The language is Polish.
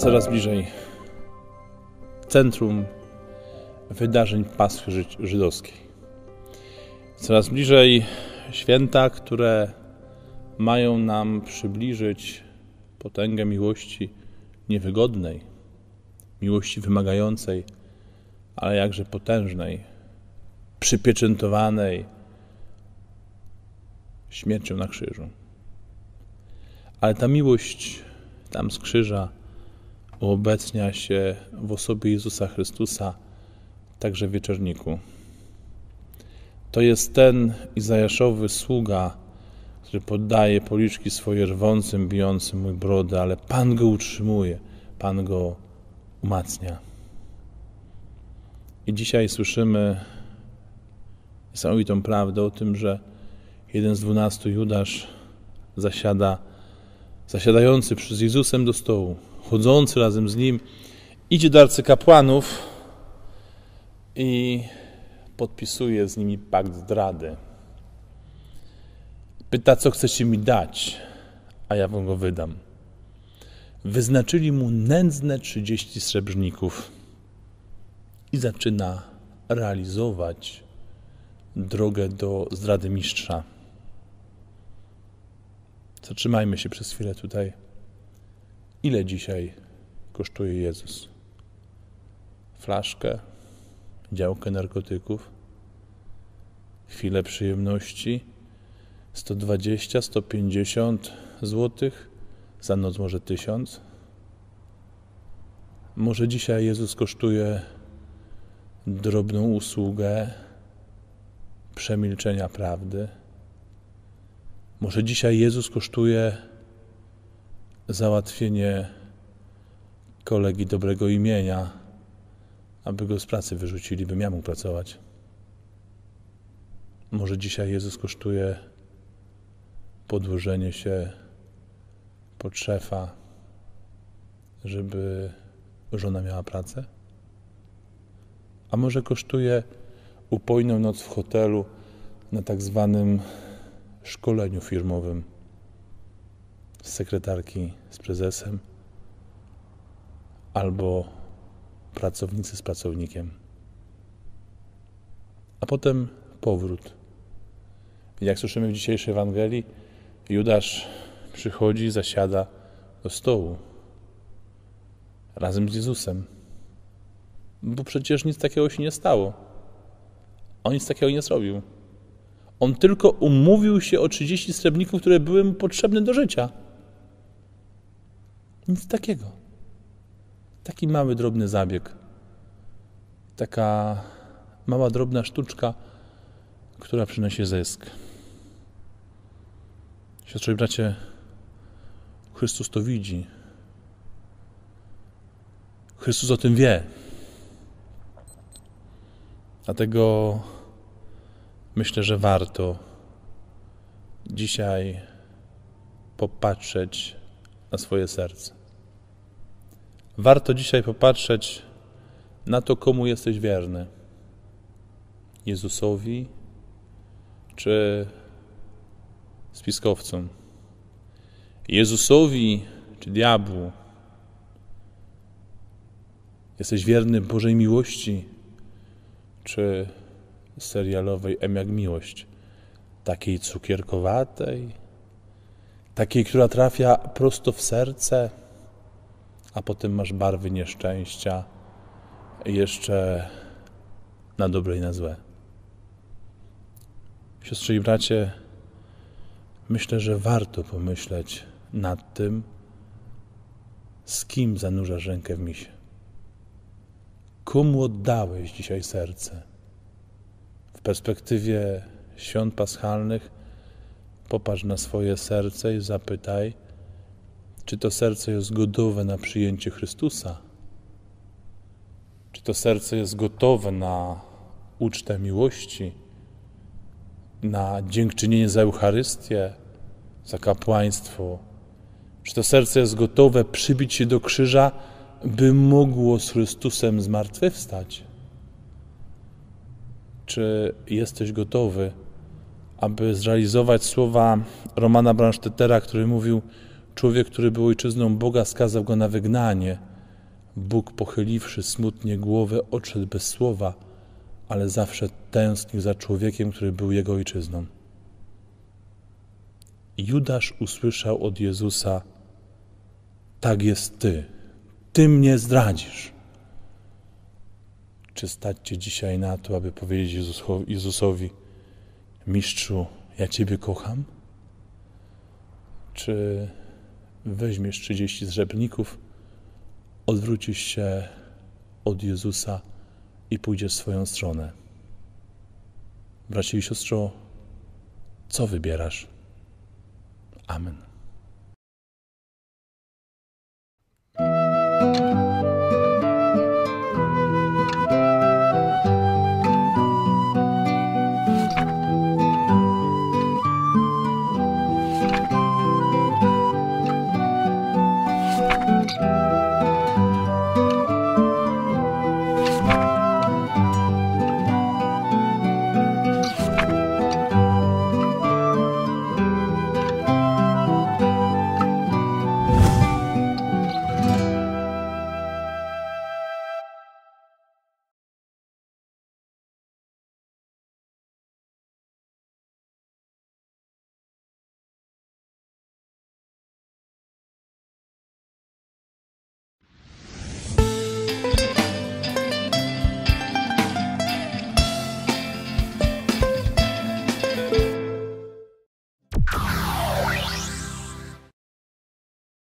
coraz bliżej centrum wydarzeń Paschy żydowskiej. Coraz bliżej święta, które mają nam przybliżyć potęgę miłości niewygodnej, miłości wymagającej, ale jakże potężnej, przypieczętowanej śmiercią na krzyżu. Ale ta miłość tam z krzyża uobecnia się w osobie Jezusa Chrystusa, także w wieczorniku. To jest ten Izajaszowy sługa, który poddaje policzki swoje rwącym, bijącym mój brodę, ale Pan go utrzymuje, Pan go umacnia. I dzisiaj słyszymy niesamowitą prawdę o tym, że jeden z dwunastu Judasz zasiada, zasiadający przez Jezusem do stołu, chodzący razem z nim, idzie do arcykapłanów i podpisuje z nimi pakt zdrady. Pyta, co chcecie mi dać, a ja wam go wydam. Wyznaczyli mu nędzne trzydzieści srebrników i zaczyna realizować drogę do zdrady mistrza. Zatrzymajmy się przez chwilę tutaj. Ile dzisiaj kosztuje Jezus? Flaszkę, działkę narkotyków, chwilę przyjemności, 120, 150 złotych, za noc może 1000. Może dzisiaj Jezus kosztuje drobną usługę przemilczenia prawdy. Może dzisiaj Jezus kosztuje załatwienie kolegi dobrego imienia, aby go z pracy wyrzucili, bym ja mógł pracować. Może dzisiaj Jezus kosztuje podłożenie się pod szefa, żeby żona miała pracę? A może kosztuje upojną noc w hotelu na tak zwanym szkoleniu firmowym z sekretarki z prezesem albo pracownicy z pracownikiem. A potem powrót. Jak słyszymy w dzisiejszej Ewangelii, Judasz przychodzi, zasiada do stołu razem z Jezusem. Bo przecież nic takiego się nie stało. On nic takiego nie zrobił. On tylko umówił się o 30 srebrników, które były mu potrzebne do życia. Nic takiego. Taki mały, drobny zabieg. Taka mała, drobna sztuczka, która przynosi zysk. Siostro i bracie, Chrystus to widzi. Chrystus o tym wie. Dlatego myślę, że warto dzisiaj popatrzeć na swoje serce. Warto dzisiaj popatrzeć na to, komu jesteś wierny. Jezusowi czy spiskowcom. Jezusowi czy diabłu. Jesteś wierny Bożej miłości czy serialowej M jak miłość. Takiej cukierkowatej, takiej, która trafia prosto w serce, a potem masz barwy nieszczęścia jeszcze na dobre i na złe. Siostry i bracie, myślę, że warto pomyśleć nad tym, z kim zanurzasz rękę w misie. Komu oddałeś dzisiaj serce? W perspektywie świąt paschalnych popatrz na swoje serce i zapytaj, czy to serce jest gotowe na przyjęcie Chrystusa? Czy to serce jest gotowe na ucztę miłości, na dziękczynienie za Eucharystię, za kapłaństwo? Czy to serce jest gotowe przybić się do krzyża, by mogło z Chrystusem zmartwychwstać? Czy jesteś gotowy, aby zrealizować słowa Romana Bransztetera, który mówił: Człowiek, który był ojczyzną Boga, skazał go na wygnanie Bóg pochyliwszy smutnie głowę, odszedł bez słowa, ale zawsze tęsknił za człowiekiem, który był jego ojczyzną. Judasz usłyszał od Jezusa: Tak jest ty, ty mnie zdradzisz. Czy stać cię dzisiaj na to, aby powiedzieć Jezusowi: Mistrzu, ja Ciebie kocham? Czy weźmiesz 30 zrzebników, odwrócisz się od Jezusa i pójdziesz swoją stronę? Bracie i siostro, co wybierasz? Amen.